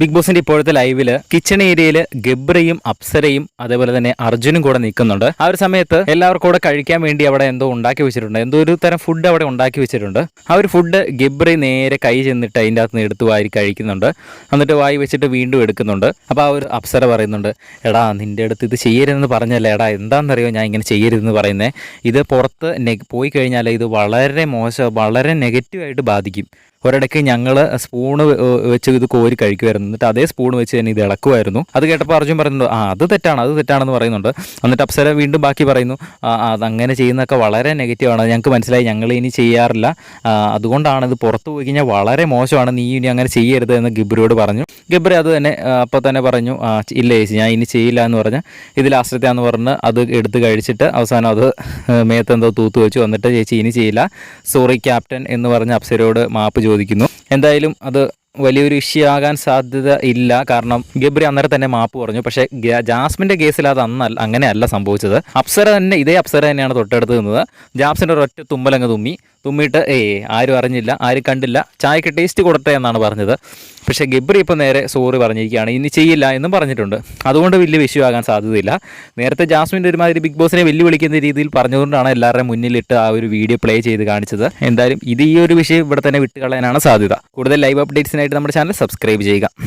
Big ബോസിന്റെ ഇപ്പോഴത്തെ ലൈവിൽ കിച്ചൺ ഏരിയയിൽ ഗബ്രയും അപ്സരയും അതേപോലെ തന്നെ അർജുനും കൂടെ നിൽക്കുന്നുണ്ട്. ആ ഒരു സമയത്ത് എല്ലാവർക്കും കൂടെ കഴിക്കാൻ വേണ്ടി അവിടെ എന്തോ ഉണ്ടാക്കി വെച്ചിട്ടുണ്ട്. എന്തോ ഒരു തരം ഫുഡ് അവിടെ ഉണ്ടാക്കി വെച്ചിട്ടുണ്ട്. ആ ഒരു ഫുഡ് ഗബ്രി നേരെ കൈ ചെന്നിട്ട് അതിന്റെ അകത്ത് എടുത്ത് വാരി കഴിക്കുന്നുണ്ട്. എന്നിട്ട് വായി വെച്ചിട്ട് വീണ്ടും എടുക്കുന്നുണ്ട്. അപ്പോൾ ആ ഒരു അപ്സര പറയുന്നുണ്ട് എടാ നിന്റെ അടുത്ത് ഇത് ചെയ്യരുതെന്ന് പറഞ്ഞല്ലേ എടാ എന്താണെന്നറിയോ ഞാൻ ഇങ്ങനെ ചെയ്യരുതെന്ന് പറയുന്നത് ഇത് പുറത്ത് പോയി കഴിഞ്ഞാൽ ഇത് വളരെ മോശം വളരെ നെഗറ്റീവായിട്ട് ബാധിക്കും. ഒരിടയ്ക്ക് ഞങ്ങൾ സ്പൂണ് വെച്ച് ഇത് കോരി കഴിക്കുമായിരുന്നു എന്നിട്ട് അതേ സ്പൂൺ വെച്ച് തന്നെ ഇത് ഇളക്കുമായിരുന്നു അത് കേട്ടപ്പോൾ അർജുൻ പറയുന്നുണ്ട് ആ അത് തെറ്റാണ് അത് തെറ്റാണെന്ന് പറയുന്നുണ്ട്. എന്നിട്ട് അപ്സര വീണ്ടും ബാക്കി പറയുന്നു ആ അങ്ങനെ ചെയ്യുന്നതൊക്കെ വളരെ നെഗറ്റീവാണ് അത് ഞങ്ങൾക്ക് മനസ്സിലായി ഞങ്ങൾ ഇനി ചെയ്യാറില്ല. അതുകൊണ്ടാണ് ഇത് പുറത്ത് പോയി കഴിഞ്ഞാൽ വളരെ മോശമാണ്. നീ ഇനി അങ്ങനെ ചെയ്യരുത് എന്ന് ഗിബ്രിയോട് പറഞ്ഞു. ഗിബ്രി അത് തന്നെ അപ്പോൾ തന്നെ പറഞ്ഞു ഇല്ല ചേച്ചി ഞാൻ ഇനി ചെയ്യില്ല എന്ന് പറഞ്ഞ് ഇത് ലാസ്റ്റത്തെയാന്ന് പറഞ്ഞ് അത് എടുത്ത് കഴിച്ചിട്ട് അവസാനം അത് മേത്ത് എന്തോ തൂത്ത് വെച്ചു വന്നിട്ട് ചേച്ചി ഇനി ചെയ്യില്ല. സോറി ക്യാപ്റ്റൻ എന്ന് പറഞ്ഞ് അപ്സരയോട് മാപ്പ് ചോദിക്കുന്നു. എന്തായാലും അത് വലിയൊരു ഇഷ്യൂ ആകാൻ സാധ്യത ഇല്ല. കാരണം ഗബ്രി അന്നേരം തന്നെ മാപ്പ് പറഞ്ഞു. പക്ഷേ ജാസ്മിന്റെ കേസിൽ അത് അന്നല്ല അങ്ങനെയല്ല സംഭവിച്ചത്. അപ്സര തന്നെ ഇതേ അപ്സര തന്നെയാണ് തൊട്ടടുത്ത് നിന്നത്. ജാസ്മിന്റെ ഒരൊറ്റ തുമ്മലങ്ങ് തുമ്മി. തുമ്മിയിട്ട് ഏയ് ആരും അറിഞ്ഞില്ല ആരും കണ്ടില്ല. ചായക്ക് ടേസ്റ്റ് കൊടുത്തേ എന്നാണ് പറഞ്ഞത്. പക്ഷേ ഗബ്രി ഇപ്പോൾ നേരെ സോറി പറഞ്ഞിരിക്കുകയാണ്. ഇനി ചെയ്യില്ല എന്നും പറഞ്ഞിട്ടുണ്ട്. അതുകൊണ്ട് വലിയ വിഷയം ആകാൻ സാധ്യതയില്ല. നേരത്തെ ജാസ്മിന്റെ ഒരുമാതിരി ബിഗ് ബോസിനെ വെല്ലുവിളിക്കുന്ന രീതിയിൽ പറഞ്ഞുകൊണ്ടാണ് എല്ലാവരുടെയും മുന്നിലിട്ട് ആ ഒരു വീഡിയോ പ്ലേ ചെയ്ത് കാണിച്ചത്. എന്തായാലും ഇത് ഈ ഒരു വിഷയം ഇവിടെ തന്നെ വിട്ടുകളയാനാണ് സാധ്യത. കൂടുതൽ ലൈവ് അപ്ഡേറ്റ്സിനായിട്ട് നമ്മുടെ ചാനൽ സബ്സ്ക്രൈബ് ചെയ്യുക.